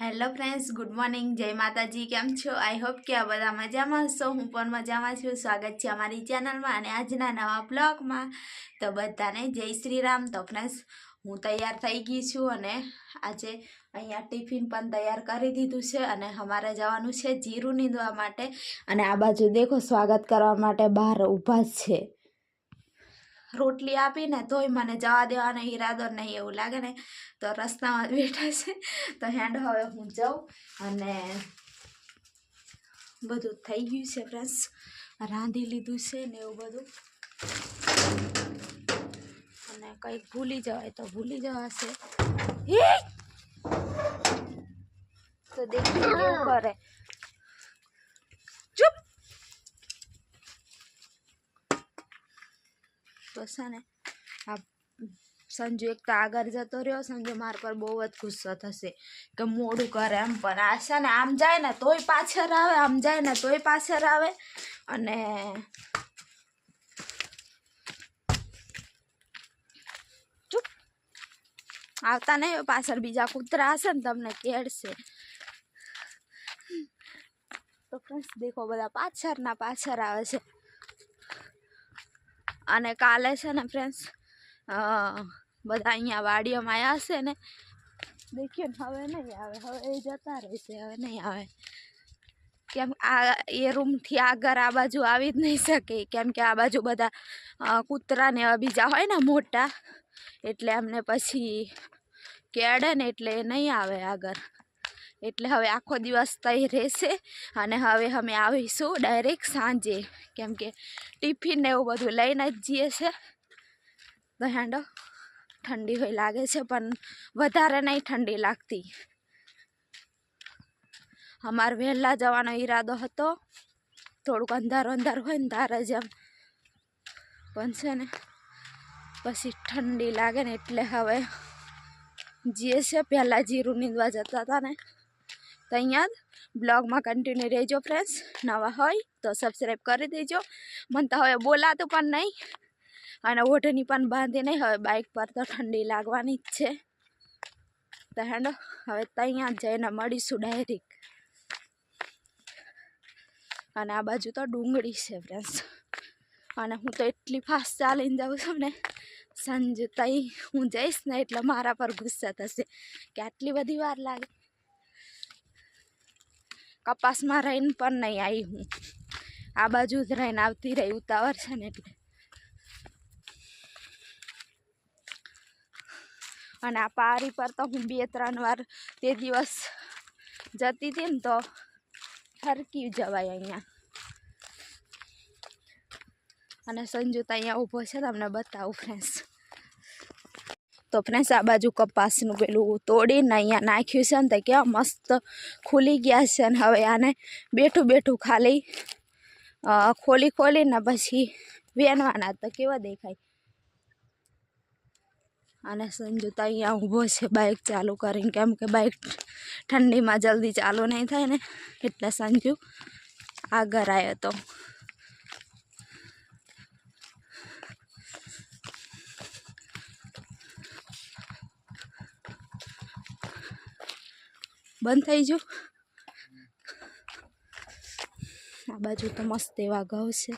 Hello friends, good morning. જય માતાજી, કેમ છો? આઈ હોપ કે આ બધા મજામાં હશો. હું પણ મજામાં છું. સ્વાગત છે અમારી ચેનલમાં અને આજના નવા બ્લોગમાં. તો બધાને જય શ્રી રામ. તો ફ્રેન્ડ્સ, હું તૈયાર થઈ ગઈ છું અને આજે અહીંયા ટિફિન પણ તૈયાર કરી દીધું છે અને અમારે જવાનું છે જીરું નીંદવા માટે. અને આ બાજુ દેખો, સ્વાગત કરવા માટે બહાર ઊભા છે. રોટલી આપીને તોય મને જવા દેવાનો ઈરાદો નહીં એવું લાગે ને, તો રસ્તામાં બેઠા છે. તો હેન્ડ હવે હું જાઉં અને બધું થઈ ગયું છે ફ્રેન્ડ્સ રાંધી લીધું છે ને એવું બધું. અને કંઈક ભૂલી જવાય તો ભૂલી જવાશે. તો દેખી કેવું કરે. છે ને, આ સંજુ એક તો આગળ જતો રહ્યો, સંજુ માર પર બહુ જ ગુસ્સો થશે કે મોડું કરે એમ પણ. આ છે ને, આમ જાય ને તોય પાછળ આવે, આમ જાય ને તોય પાછળ આવે અને ચૂપ. આવતા નહીં પાછળ બીજા કૂતરા હશે ને તમને કેળશે. તો ફ્રેન્ડ્સ દેખો બધા પાછળના પાછળ આવે છે. અને કાલે છે ને ફ્રેન્ડ્સ બધા અહીંયા વાડીઓમાં આવ્યા હશે ને. દેખ્યો ને હવે નહીં આવે, હવે એ જતા રહેશે હવે નહીં આવે. કેમ આ, એ રૂમથી આગળ આ બાજુ આવી જ નહીં શકે. કેમ કે આ બાજુ બધા કૂતરાને એવા બીજા હોય ને મોટા, એટલે એમને પછી કેળે ને એટલે નહીં આવે આગળ. એટલે હવે આખો દિવસ તઈ રહેશે અને હવે અમે આવીશું ડાયરેક્ટ સાંજે. કેમ કે ટિફિન ને એવું બધું લઈને જ જઈએ છે. તો ઠંડી હોય લાગે છે, પણ વધારે નહીં ઠંડી લાગતી. અમારે વહેલા જવાનો ઈરાદો હતો. થોડુંક અંધારો અંધારું હોય ને તારે જેમ. પણ છે ને, પછી ઠંડી લાગે ને એટલે હવે જીએ છે. પહેલાં જીરું નીંદવા જતા હતા ને. તો અહીંયા બ્લોગમાં કન્ટિન્યુ રહેજો ફ્રેન્ડ્સ નવા હોય તો સબસ્ક્રાઈબ કરી દેજો. મને તો હવે બોલાતું પણ નહીં અને ઓઢણી પણ બાંધી નહીં. હવે બાઇક પર તો ઠંડી લાગવાની જ છે. તો હેંડો, હવે ત્યાં જઈને મળીશું ડાયરેક્ટ અને આ બાજુ તો ડુંગળી છે ફ્રેન્ડ્સ અને હું તો એટલી ફાસ્ટ ચાલીને જાઉં છું ને, સંજુ તઈ હું જઈશ ને એટલે મારા પર ગુસ્સા થશે. કે આટલી બધી વાર લાગે. કપાસમાં રહીને પણ નહીં આવી હું. આ બાજુ જ રહીને આવતી રહી ઉતાવળ છે ને એટલે. અને આ પારી પર તો હું બે ત્રણ વાર તે દિવસ જતી હતી ને તો ફરકી જવાય અહીંયા. અને સંજુ તો અહીંયા ઊભો છે, તમને બતાવું ફ્રેન્ડ્સ તો ફ્રેન્ડ્સ, આ બાજુ કપાસનું પેલું તોડીને અહીંયા નાખ્યું છે ને તો કેવા મસ્ત ખુલી ગયા છે ને હવે આને બેઠું બેઠું ખાલી ખોલી ખોલીને પછી વેનવાના. તો કેવા દેખાય? અને સંજુ તો અહીંયા ઊભો છે બાઇક ચાલુ કરીને. કેમ કે બાઇક ઠંડીમાં જલ્દી ચાલુ નહીં થાય ને, એટલે સંજુ આગળ આવ્યો હતો બંધ થઈ ગયું આ બાજુ તો મસ્ત એવા ઘઉં છે.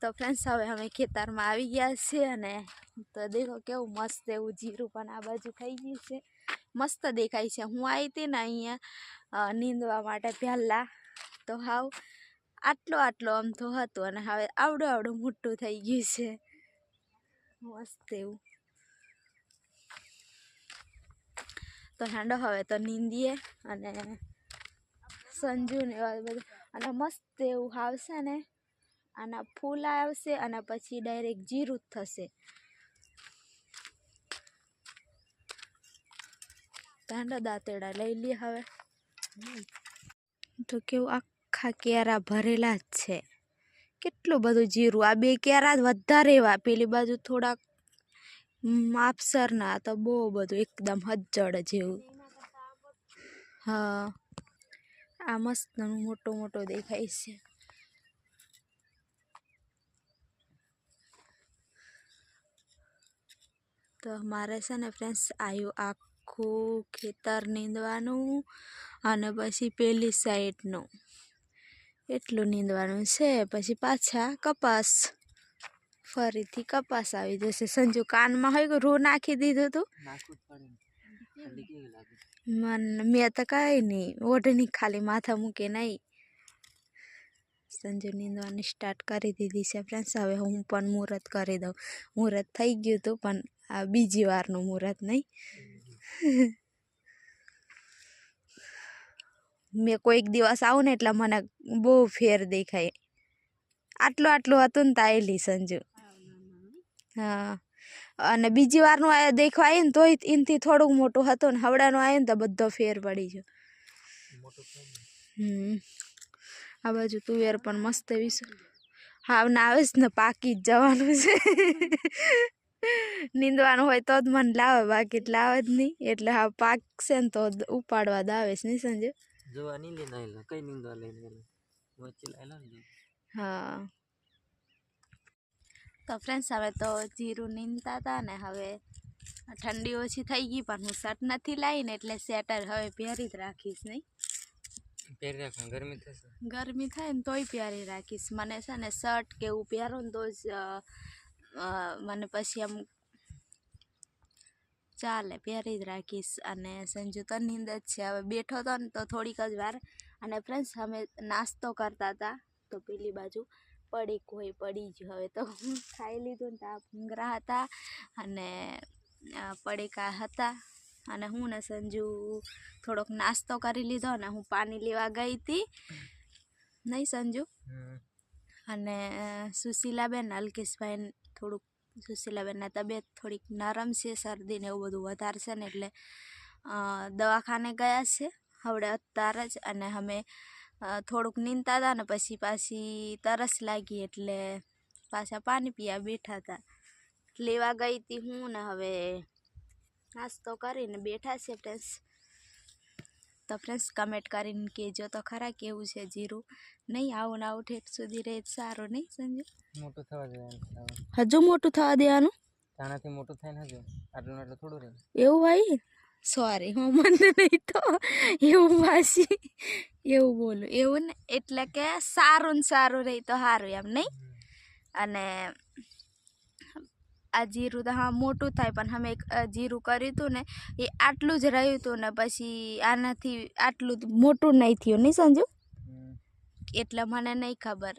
તો ફ્રેન્ડ્સ હવે અમે ખેતરમાં આવી ગયા છીએ અને તો દેખો કેવું મસ્ત એવું જીરું પણ આ બાજુ થઈ ગયું છે. મસ્ત દેખાય છે. હું આવી હતી ને અહીંયા નીંદવા માટે પહેલાં. તો હાવ આટલો આટલો આમ તો હતો અને હવે આવડું આવડું મોટું થઈ ગયું છે. મસ્ત એવું. તો હેન્ડો હવે તો નીંદીએ અને સંજુ ને એવા બધું. અને મસ્ત એવું આવશે ને આના ફૂલ આવશે અને પછી ડાયરેક્ટ જીરું થશે. તો દાંતેડા લઈ લઈએ હવે. તો કેવું આખા કેરા ભરેલા જ છે. કેટલું બધું જીરું, આ બે કેરા જ વધારે એવા. પેલી બાજુ થોડાક માપસરના તો બહુ બધું એકદમ હજ્જડ જેવું. હા, આ મસ્ત મોટો મોટો દેખાય છે. તો મારે છે ને ફ્રેન્ડ્સ આવ્યું આખું ખેતર નીંદવાનું અને પછી પેલી સાઈડનું એટલું નીંદવાનું છે, પછી પાછા કપાસ. ફરીથી કપાસ આવી જશે. સંજુ કાનમાં હોય રૂ નાખી દીધું હતું લાગે? મન મેં તો કઈ નહીં. ઓઢણી ખાલી માથા મૂકે નહીં. સંજુ નીંદવાની સ્ટાર્ટ કરી દીધી છે ફ્રેન્ડ્સ હવે હું પણ મુહૂર્ત કરી દઉં. મુહૂર્ત થઈ ગયું હતું પણ આ બીજી વારનું મુહૂર્ત નહીં. મેં કોઈક દિવસ આવું ને એટલે મને બહુ ફેર દેખાય. આટલું આટલું હતું ને તાયલી સંજુ. હા. અને બીજી વારનું આ દેખવા આવી ને તોય એનાથી થોડુંક મોટું હતું ને હવડાનું આવ્યું ને તો બધો ફેર પડી ગયો. હમ. આ બાજુ તુવેર પણ મસ્ત છે. હાવ ના આવે છે ને પાકી જ જવાનું છે. નીંદવાનું હોય તો જ મને લાવે બાકી લાવે જ નહીં. એટલે હા પાકશે ને તો ઉપાડવા જ આવે છે નહીં સંજય? જોવા નહીં લઈને આવેલા કઈ નીંદવા લઈને આવેલા હા. તો ફ્રેન્ડ્સ હવે તો જીરું નીંદતા હતા ને હવે ઠંડી ઓછી થઈ ગઈ પણ હું શર્ટ નથી લાવીને એટલે સ્વેટર હવે પહેરી જ રાખીશ નહીં? પહેરી રાખવા ગરમી થશે. ગરમી થાય ને તોય પહેરી રાખીશ. મને છે ને શર્ટ કે એવું પહેરો ને તો જ મને પછી આમ ચાલે પહેરી જ રાખીશ. અને સંજુ તો નીંદ જ છે. હવે બેઠો હતો ને તો થોડીક જ વાર. અને ફ્રેન્ડ્સ અમે નાસ્તો કરતા હતા તો પેલી બાજુ. પડીક હોય પડી જ હવે તો ખાઈ લીધું ને તો આ ભૂંગરા હતા અને પડીકા હતા. અને હું ને સંજુ થોડોક નાસ્તો કરી લીધો ને હું પાણી લેવા ગઈ હતી નહીં સંજુ? અને સુશીલાબેન અલ્કેશભાઈ થોડુંક સુશીલાબેનના તબિયત થોડીક નરમ છે શરદી ને એવું બધું વધારે છે ને એટલે દવાખાને ગયા છે. હવે અત્યારે જ અને અમે થોડુંક નીંદતા હતા ને પછી પાછી તરસ લાગી એટલે પાછા પાણી પીવા બેઠા હતા. લેવા ગઈ હતી હું ને હવે નાસ્તો કરીને બેઠા છે ફ્રેન્ડ્સ તો ફ્રેન્ડ્સ કમેન્ટ કરીને કહેજો તો ખરા કેવું છે જીરું? નહીં આવું ને આવું ઠેઠ સુધી રહે સારું નહીં સંજુ? મોટું થવા દેવાનું હજુ મોટું થવા દેવાનું? તાણાથી મોટું થાય ને હજુ? આટલું આટલું થોડું રહે. એવું ભાઈ સોરી હું મને નહીં તો એવું પાછી, એવું બોલું. એવું ને એટલે કે સારું ને સારું રહી તો સારું એમ, નહીં? અને આ જીરું તો હા મોટું થાય, પણ અમે જીરું કર્યું હતું ને, એ આટલું જ રહ્યું હતું ને પછી આનાથી આટલું મોટું નહીં થયું, નહીં સંજુ? એટલે મને નહીં ખબર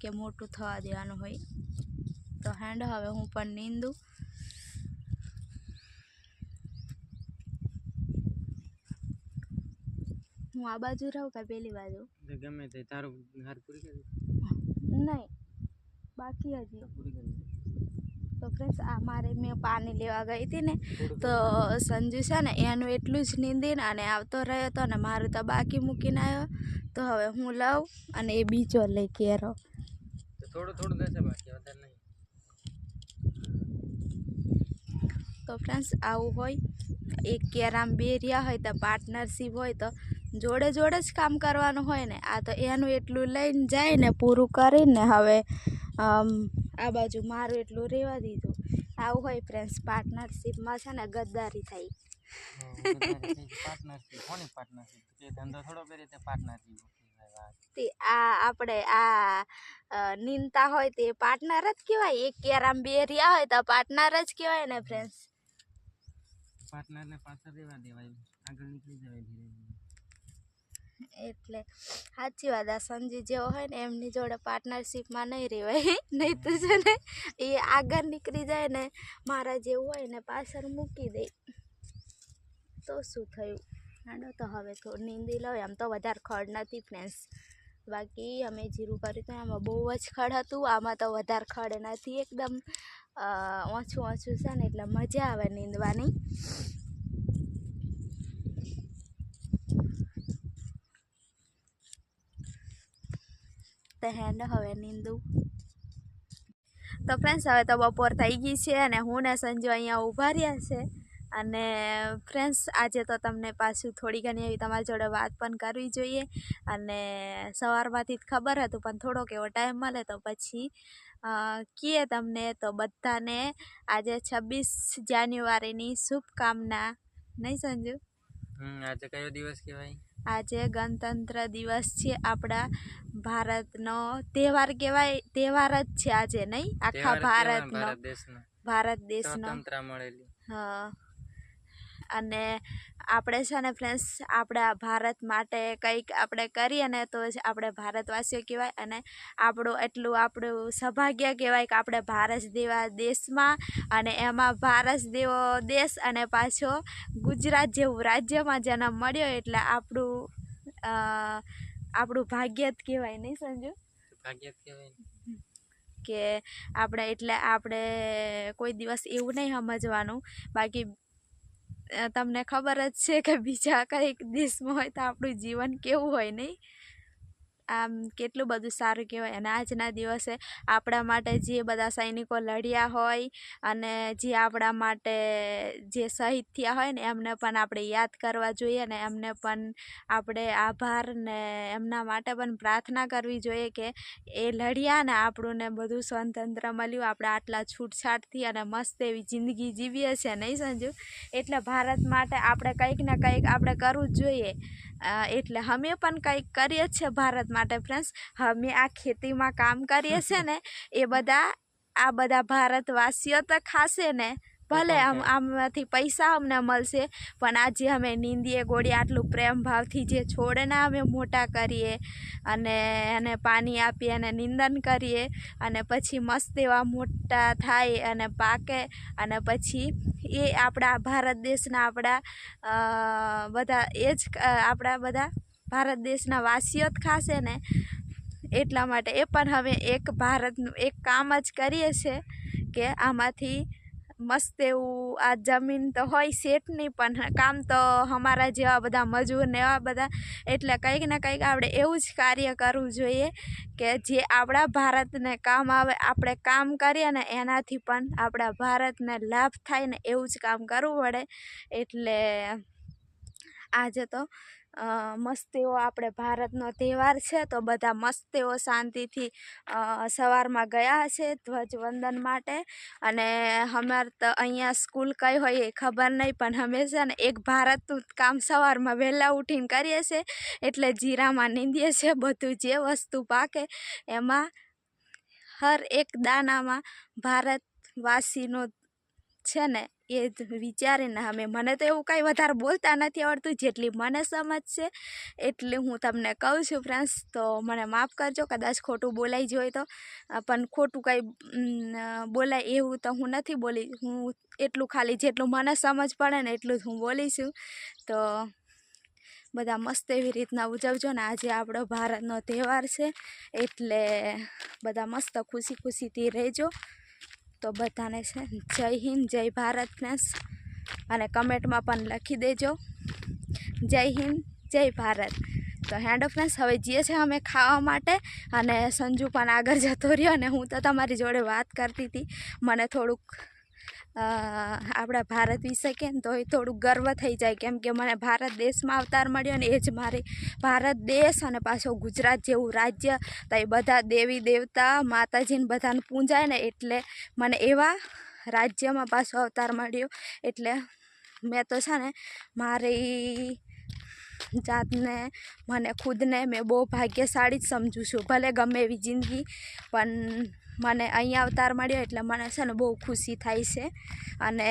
કે મોટું થવા દેવાનું હોય. તો હેન્ડ હવે હું પણ નીંદું. હું આ બાજુ રહું કે પેલી બાજુ? ગમે તે તારું હાર પૂરી કરી નહીં બાકી હજી. તો ફ્રેન્ડ્સ આ મારે મેં પાણી લેવા ગઈ હતી ને તો સંજુ છે ને એનું એટલું જ નીંદીને અને આવતો રહ્યો હતો ને મારું તો બાકી મૂકીને આવ્યો. તો હવે હું લઉં અને એ બીજો લઈ કેરો થોડું થોડું થશે બાકી વધારે નહીં. તો ફ્રેન્ડ્સ આવું હોય. એક કેરામ બે રહ્યા હોય તો પાર્ટનરશીપ હોય તો જોડે જોડે જ કામ કરવાનું હોય ને આ તો એનું એટલું લઈને જાય ને પૂરું કરીને હવે આ બાજુ મારું એટલું રહેવા દીધું. આવું હોય ફ્રેન્ડ્સ પાર્ટનરશીપમાં છે ને ગદ્દારી તે આ આપણે આ નિંતા હોય તે પાર્ટનર જ કહેવાય. એક કેરામ બે રહ્યા હોય તો પાર્ટનર જ કહેવાય ને ફ્રેન્ડ્સ પાર્ટનરને પાછળ રહેવા દેવાય. આગળ નીકળી જવાય એટલે સાચી વાત, આ સંજી જેવો હોય ને એમની જોડે પાર્ટનરશીપમાં નહીં રહેવાય નહીં તો છે ને એ આગળ નીકળી જાય ને મારા જેવું હોય ને પાછળ મૂકી દે. તો શું થયું? હાડો તો હવે તો નીંદી લો એમ તો વધારે ખડ નથી ફ્રેન્ડ્સ બાકી અમે જીરું કર્યું હતું એમાં બહુ જ ખડ હતું, આમાં તો વધારે ખડ નથી એકદમ. ઓછું ઓછું છે ને એટલે મજા આવે નીંદવાની. તો હેન્ડ હવે નીંદું. તો ફ્રેન્ડ્સ હવે તો બપોર થઈ ગઈ છે અને હું ને સંજુ અહીંયા ઊભા રહ્યા છે. અને ફ્રેન્ડ્સ આજે તો તમને પાછું થોડી ઘણી એવી તમારી જોડે વાત પણ કરવી જોઈએ. અને સવારમાંથી જ ખબર હતું, પણ થોડોક એવો ટાઈમ મળે તો પછી કીએ તમને તો બધાને આજે છવ્વીસ જાન્યુઆરીની શુભકામના. નહીં સંજુ? આજે કયો દિવસ કહેવાય? આજે ગણતંત્ર દિવસ છે આપણા ભારતનો તહેવાર કહેવાય તહેવાર જ છે આજે નહીં? આખા ભારતનો. ભારત દેશનો. હા. અને આપણે છે ને ફ્રેન્ડ્સ આપણા ભારત માટે કંઈક આપણે કરીએ ને તો જ આપણે ભારતવાસીઓ કહેવાય અને આપણું એટલું આપણું સૌભાગ્ય કહેવાય કે આપણે ભારત દેવા દેશમાં અને એમાં ભારત દેવો દેશ અને પાછો ગુજરાત જેવું રાજ્યમાં જન્મ મળ્યો એટલે આપણું આપણું ભાગ્ય જ કહેવાય નહીં સંજુ? ભાગ્ય જ કહેવાય કે આપણે એટલે આપણે કોઈ દિવસ એવું નહીં સમજવાનું. બાકી તમને ખબર જ છે કે બીજા કંઈક દેશમાં હોય તો આપણું જીવન કેવું હોય નહીં? આમ કેટલું બધું સારું કહેવાય. અને આજના દિવસે આપણા માટે જે બધા સૈનિકો લડ્યા હોય અને જે આપણા માટે જે શહીદ થયા હોય ને, એમને પણ આપણે યાદ કરવા જોઈએ ને એમને પણ આપણે આભાર ને એમના માટે પણ પ્રાર્થના કરવી જોઈએ કે એ લડ્યા ને આપણું ને બધું સ્વતંત્ર મળ્યું. આપણે આટલા છૂટછાટથી અને મસ્ત એવી જિંદગી જીવીએ છીએ, નહીં સંજુ? એટલે ભારત માટે આપણે કંઈક ને કંઈક આપણે કરવું જ જોઈએ. એટલે અમે પણ કંઈક કરીએ છીએ ભારત માટે ફ્રેન્ડ્સ અમે આ ખેતીમાં કામ કરીએ છીએ ને એ બધા આ બધા ભારતવાસીઓ તો ખાશે ને. ભલે આમ આમાંથી પૈસા અમને મળશે પણ આજે અમે નીંદીએ ગોળી આટલું પ્રેમ ભાવથી જે છોડને અમે મોટા કરીએ અને એને પાણી આપીએ અને નિંદન કરીએ અને પછી મસ્ત એવા મોટા થાય અને પાકે અને પછી એ આપણા ભારત દેશના આપણા બધા એ જ આપણા બધા ભારત દેશના વાસીઓ જ ખાશે ને? એટલા માટે એ પણ હવે એક ભારતનું એક કામ જ કરીએ છે કે આમાંથી મસ્ત એવું આ જમીન તો હોય શેઠની પણ કામ તો અમારા જેવા બધા મજૂર ને એવા બધા. એટલે કંઈક ને કંઈક આપણે એવું જ કાર્ય કરવું જોઈએ કે જે આપણા ભારતને કામ આવે, આપણે કામ કરીએ ને એનાથી પણ આપણા ભારતને લાભ થાય ને એવું જ કામ કરવું પડે. એટલે આજે તો મસ્તીઓ, આપણે ભારતનો તહેવાર છે, તો બધા મસ્ત એવો શાંતિથી સવારમાં ગયા છે ધ્વજવંદન માટે. અને અમારે તો અહીંયા સ્કૂલ કઈ હોય એ ખબર નહીં, પણ હંમેશા ને એક ભારતનું કામ સવારમાં વહેલા ઉઠીને કરીએ છીએ એટલે જીરામાં નીંદીએ છીએ બધું જે વસ્તુ પાકે, એમાં હર એક દાનામાં ભારતવાસીનો છે ને એ જ વિચારીને અમે. મને તો એવું કાંઈ વધારે બોલતા નથી આવડતું, જેટલી મને સમજ છે એટલી હું તમને કહું છું ફ્રેન્ડ્સ તો મને માફ કરજો, કદાચ ખોટું બોલાઈ જ હોય તો. પણ ખોટું કાંઈ બોલાય એવું તો હું નથી બોલી, હું એટલું ખાલી જેટલું મને સમજ પડે ને એટલું જ હું બોલીશું તો બધા મસ્ત એવી રીતના ઉજવજો ને આજે આપણો ભારતનો તહેવાર છે, એટલે બધા મસ્ત ખુશી ખુશીથી રહેજો. તો બધાને છે જય હિન્દ, જય ભારત ફ્રેન્ડ્સ અને કમેન્ટમાં પણ લખી દેજો. જય હિન્દ, જય ભારત. તો હેન્ડ ઓફ ફ્રેન્ડ્સ હવે જઈએ છે અમે ખાવા માટે. અને સંજુ પણ આગળ જતો રહ્યો અને હું તો તમારી જોડે વાત કરતી હતી. મને થોડુંક આપણા ભારત વિશે કે ને તો એ થોડું ગર્વ થઈ જાય. કેમ કે મને ભારત દેશમાં અવતાર મળ્યો ને એ જ મારી ભારત દેશ અને પાછો ગુજરાત જેવું રાજ્ય. તો એ બધા દેવી દેવતા, માતાજીને બધાને પૂંજાય ને એટલે મને એવા રાજ્યમાં પાછો અવતાર મળ્યો. એટલે મેં તો છે ને મારી જાતને, મને ખુદને મેં બહુ ભાગ્યશાળી જ સમજું છું. ભલે ગમે એવી જિંદગી, પણ મને અહીંયા અવતાર મળ્યો એટલે મને છે ને બહુ ખુશી થાય છે. અને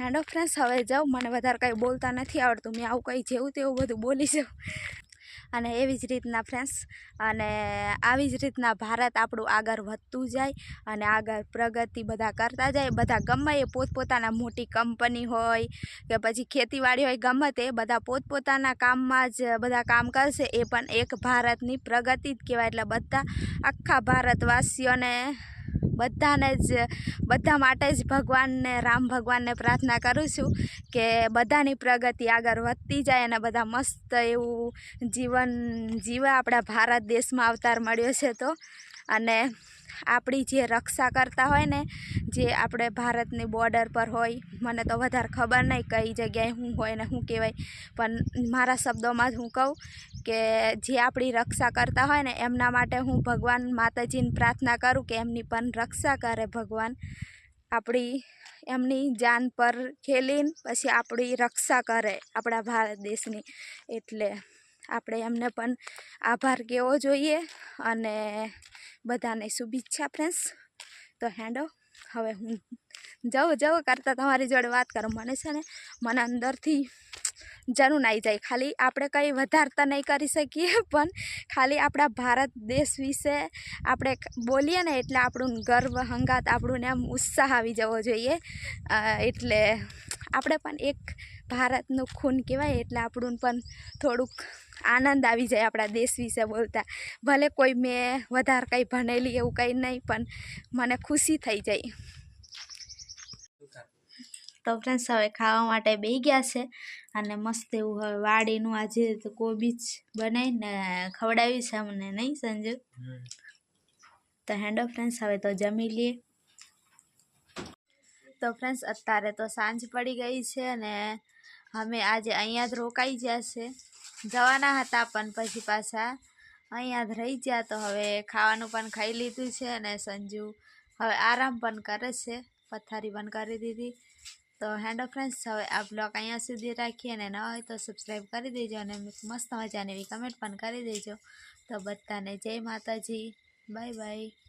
હેન્ડ ઓફ ફ્રેન્ડ્સ, હવે જાઉં મને વધારે કંઈ બોલતા નથી આવડતું. મેં આવું કંઈ જેવું તેવું બધું બોલી જાઉં. અને એવી જ રીતના ફ્રેન્ડ્સ અને આવી જ રીતના ભારત આપણું આગળ વધતું જાય અને આગળ પ્રગતિ બધા કરતા જાય. બધા ગમે એ પોતપોતાના મોટી કંપની હોય કે પછી ખેતીવાડી હોય, ગમે તે બધા પોતપોતાના કામમાં જ બધા કામ કરશે. એ પણ એક ભારતની પ્રગતિ જ કહેવાય. એટલે બધા આખા ભારતવાસીઓને બધાને જ, બધા માટે જ ભગવાનને, રામ ભગવાનને પ્રાર્થના કરું છું કે બધાની પ્રગતિ આગળ વધતી જાય અને બધા મસ્ત એવું જીવન, જીવે આપણા ભારત દેશમાં અવતાર મળ્યો છે તો. અને આપણી જે રક્ષા કરતા હોય ને, જે આપણે ભારતની બોર્ડર પર હોય, મને તો વધારે ખબર નહીં કઈ જગ્યાએ હું હોય ને શું કહેવાય. પણ મારા શબ્દોમાં જ હું કહું કે જે આપણી રક્ષા કરતા હોય ને, એમના માટે હું ભગવાન માતાજીને પ્રાર્થના કરું કે એમની પણ રક્ષા કરે ભગવાન. આપણી, એમની જાન પર ખેલીને પછી આપણી રક્ષા કરે આપણા ભારત દેશની. એટલે આપણે એમને પણ આભાર કહેવો જોઈએ અને બધાને શુભેચ્છા ફ્રેન્ડ્સ તો હેન્ડો હવે હું જવું જવું કરતાં તમારી જોડે વાત કરું. મને છે ને, મને અંદરથી જનું આવી જાય. ખાલી આપણે કંઈ વધારતા નહીં કરી શકીએ, પણ ખાલી આપણા ભારત દેશ વિશે આપણે બોલીએ ને એટલે આપણું ગર્વ, હંગાત આપણું એમ ઉત્સાહ આવી જવો જોઈએ. એટલે આપણે પણ એક ભારતનું ખૂન કહેવાય, એટલે આપણું પણ થોડુંક આનંદ આવી જાય આપણા દેશ વિશે બોલતા. ભલે કોઈ મેં વધારે કંઈ ભણેલી એવું કંઈ નહીં પણ મને ખુશી થઈ જાય. તો ફ્રેન્ડ્સ હવે ખાવા માટે બેસી ગયા છે. અને મસ્ત એવું હવે વાડીનું આજે તો કોબીજ બનાવીને ખવડાવી છે અમને નહીં સંજુ? તો હેન્ડો ફ્રેન્ડ્સ હવે તો જમી લઈએ. તો ફ્રેન્ડ્સ અત્યારે તો સાંજ પડી ગઈ છે અને અમે આજે અહીંયા જ રોકાઈ ગયા છે. જવાના હતા પણ પછી પાછા અહીંયા જ રહી ગયા તો હવે ખાવાનું પણ ખાઈ લીધું છે અને સંજુ હવે આરામ પણ કરે છે. પથારી પણ કરી દીધી. તો હેન્ડો ફ્રેન્ડ્સ, હવે આ બ્લોગ અહીંયા સુધી રાખીએ અને ન હોય તો સબસ્ક્રાઈબ કરી દેજો અને મસ્ત મજાની એવી કમેન્ટ પણ કરી દેજો. તો બધાને જય માતાજી. Bye bye.